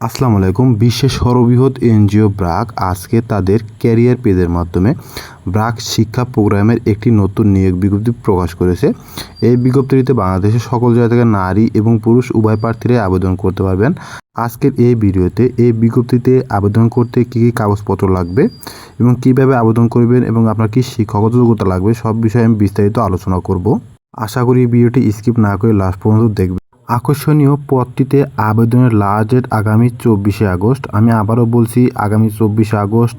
আসসালামু আলাইকুম। বিশ্বের সর্ববৃহৎ এনজিও ব্রাক আজকে তাদের ক্যারিয়ার পেজের মাধ্যমে ব্রাক শিক্ষা প্রোগ্রামের একটি নতুন নিয়োগ বিজ্ঞপ্তি প্রকাশ করেছে। এই বিজ্ঞপ্তিতে বাংলাদেশের সকল জায়গা থেকে নারী এবং পুরুষ উভয় প্রার্থীরাই আবেদন করতে পারবেন। আজকের এই ভিডিওতে এই বিজ্ঞপ্তিতে আবেদন করতে কী কী কাগজপত্র লাগবে এবং কীভাবে আবেদন করবেন এবং আপনার কী শিক্ষাগত যোগ্যতা লাগবে সব বিষয়ে আমি বিস্তারিত আলোচনা করব। আশা করি ভিডিওটি স্কিপ না করে লাস্ট পর্যন্ত দেখবেন। আকর্ষণীয় পদটিতে আবেদনের লাস্ট ডেট আগামী চব্বিশে আগস্ট। আমি আবারও বলছি, আগামী চব্বিশে আগস্ট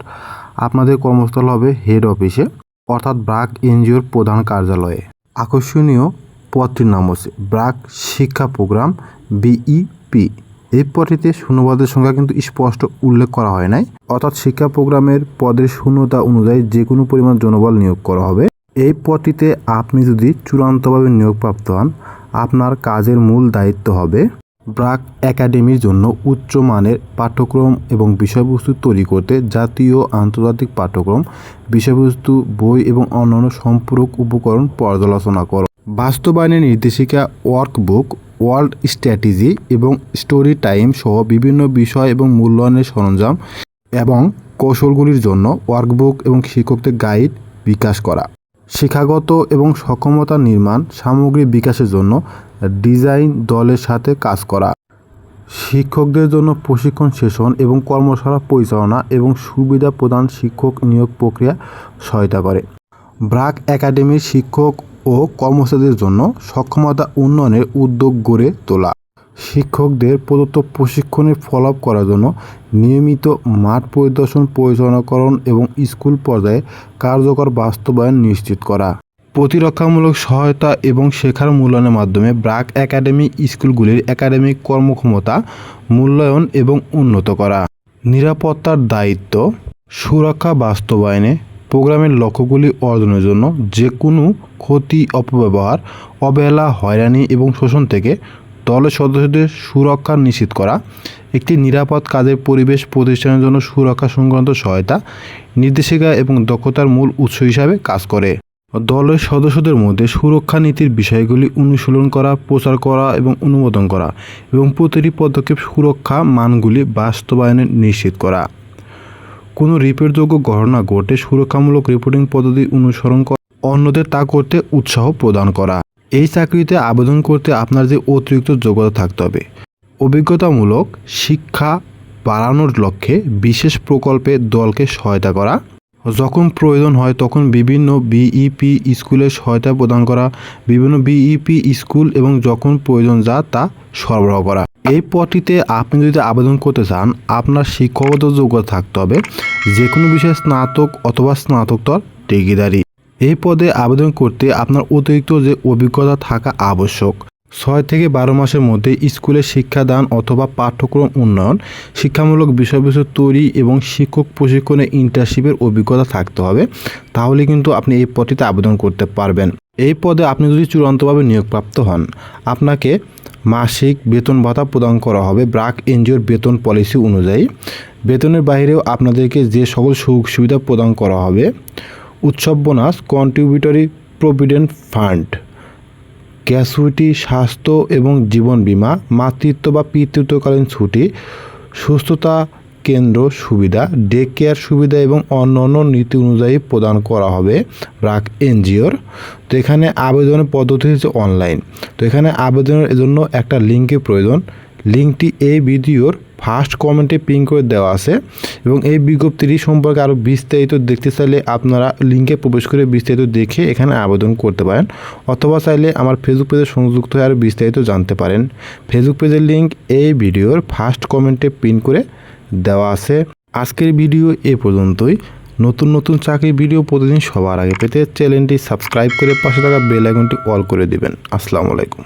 আপনাদের কর্মস্থল হবে হেড অফিসে, অর্থাৎ ব্রাক এনজিওর প্রধান কার্যালয়ে। আকর্ষণীয় পদটির নাম হচ্ছে ব্রাক শিক্ষা প্রোগ্রাম, বিইপি। এই পদটিতে শূন্যপদের সংখ্যা কিন্তু স্পষ্ট উল্লেখ করা হয় নাই। অর্থাৎ শিক্ষা প্রোগ্রামের পদের শূন্যতা অনুযায়ী যে কোনো পরিমাণ জনবল নিয়োগ করা হবে। এই পদটিতে আপনি যদি চূড়ান্তভাবে নিয়োগপ্রাপ্ত হন আপনার কাজের মূল দায়িত্ব হবে ব্রাক একাডেমির জন্য উচ্চমানের পাঠ্যক্রম এবং বিষয়বস্তু তৈরি করতে, জাতীয় আন্তর্জাতিক পাঠ্যক্রম, বিষয়বস্তু, বই এবং অন্যান্য সম্পূরক উপকরণ পর্যালোচনা করো। বাস্তবায়নের নির্দেশিকা, ওয়ার্কবুক, ওয়ার্ল্ড স্ট্র্যাটেজি এবং স্টোরি টাইম সহ বিভিন্ন বিষয় এবং মূল্যায়নের সরঞ্জাম এবং কৌশলগুলির জন্য ওয়ার্কবুক এবং শিক্ষকদের গাইড বিকাশ করা। শিক্ষাগত এবং সক্ষমতা নির্মাণ সামগ্রী বিকাশের জন্য ডিজাইন দলের সাথে কাজ করা, শিক্ষকদের জন্য প্রশিক্ষণ সেশন এবং কর্মশালা পরিচালনা এবং সুবিধা প্রদান শিক্ষক নিয়োগ প্রক্রিয়া সহায়তা করে। ব্রাক একাডেমির শিক্ষক ও কর্মচারীদের জন্য সক্ষমতা উন্নয়নের উদ্যোগ গড়ে তোলা। শিক্ষকদের প্রদত্ত প্রশিক্ষণের ফলো আপ করার জন্য নিয়মিত মাঠ পরিদর্শন, পরিচালনাকরণ এবং স্কুল পর্যায়ে কার্যকর বাস্তবায়ন নিশ্চিত করা। প্রতিরক্ষামূলক সহায়তা এবং শেখার মূল্যায়নের মাধ্যমে ব্রাক একাডেমি স্কুলগুলির একাডেমিক কর্মক্ষমতা, মূল্যায়ন এবং উন্নত করা। নিরাপত্তার দায়িত্ব, সুরক্ষা বাস্তবায়নে প্রোগ্রামের লক্ষ্যগুলি অর্জনের জন্য যে কোনো ক্ষতি, অপব্যবহার, অবহেলা, হয়রানি এবং শোষণ থেকে দলের সদস্যদের সুরক্ষা নিশ্চিত করা, একটি নিরাপদ কাজের পরিবেশ প্রতিষ্ঠানের জন্য সুরক্ষা সংক্রান্ত সহায়তা, নির্দেশিকা এবং দক্ষতার মূল উৎস হিসাবে কাজ করে। দলের সদস্যদের মধ্যে সুরক্ষা নীতির বিষয়গুলি অনুশীলন করা, প্রচার করা এবং অনুমোদন করা এবং প্রতিটি পদক্ষেপ সুরক্ষা মানগুলি বাস্তবায়নে নিশ্চিত করা। কোনো রিপোর্টযোগ্য ঘটনা ঘটে সুরক্ষামূলক রিপোর্টিং পদ্ধতি অনুসরণ করা, অন্যদের তা করতে উৎসাহ প্রদান করা। এই চাকরিতে আবেদন করতে আপনার যে অতিরিক্ত যোগ্যতা থাকতে হবে। অভিজ্ঞতামূলক শিক্ষা বাড়ানোর লক্ষ্যে বিশেষ প্রকল্পে দলকে সহায়তা করা। যখন প্রয়োজন হয় তখন বিভিন্ন বিইপি স্কুলে সহায়তা প্রদান করা, বিভিন্ন বিইপি স্কুল এবং যখন প্রয়োজন যা তা সরবরাহ করা। এই পদটিতে আপনি যদি আবেদন করতে চান, আপনার শিক্ষাগত যোগ্যতা থাকতে হবে যে কোনো বিষয়ে স্নাতক অথবা স্নাতকোত্তর ডিগ্রিধারী। এই পদে আবেদন করতে আপনার অতিরিক্ত যে অভিজ্ঞতা থাকা আবশ্যক, ছয় থেকে বারো মাসের মধ্যে স্কুলে শিক্ষাদান অথবা পাঠ্যক্রম উন্নয়ন, শিক্ষামূলক বিষয়বস্তু তৈরি এবং শিক্ষক প্রশিক্ষণে ইন্টার্নশিপের অভিজ্ঞতা থাকতে হবে, তাহলে কিন্তু আপনি এই পদটিতে আবেদন করতে পারবেন। এই পদে আপনি যদি চূড়ান্তভাবে নিয়োগপ্রাপ্ত হন, আপনাকে মাসিক বেতন ভাতা প্রদান করা হবে ব্রাক এনজিওর বেতন পলিসি অনুযায়ী। বেতনের বাইরেও আপনাদেরকে যে সকল সুযোগ সুবিধা প্রদান করা হবে উৎসব bonus contributory provident fund gratuity, স্বাস্থ্য এবং জীবন বীমা, মাতৃত্ব বা পিতৃত্বকালীন ছুটি, সুস্থতা কেন্দ্র সুবিধা ডে কেয়ার সুবিধা এবং অন্যান্য নীতি অনুযায়ী প্রদান করা হবে ব্রাক এনজিওর। তো এখানে আবেদনের পদ্ধতি হচ্ছে অনলাইন তো এখানে আবেদনের জন্য একটা লিঙ্কের প্রয়োজন। লিঙ্কটি এই ভিডিওর ফার্স্ট কমেন্টে পিন করে দেওয়া আছে এবং এই বিজ্ঞপ্তিটি সম্পর্কে আরও বিস্তারিত দেখতে চাইলে আপনারা লিঙ্কে প্রবেশ করে বিস্তারিত দেখে এখানে আবেদন করতে পারেন অথবা চাইলে আমার ফেসবুক পেজে সংযুক্ত হয়ে আরও বিস্তারিত জানতে পারেন। ফেসবুক পেজের লিঙ্ক এই ভিডিওর ফার্স্ট কমেন্টে পিন করে দেওয়া আছে। আজকের ভিডিও এ পর্যন্তই। নতুন নতুন চাকরির ভিডিও প্রতিদিন সবার আগে পেতে চ্যানেলটি সাবস্ক্রাইব করে পাশে থাকা বেল আইকনটি অল করে দিবেন। আসসালামু আলাইকুম।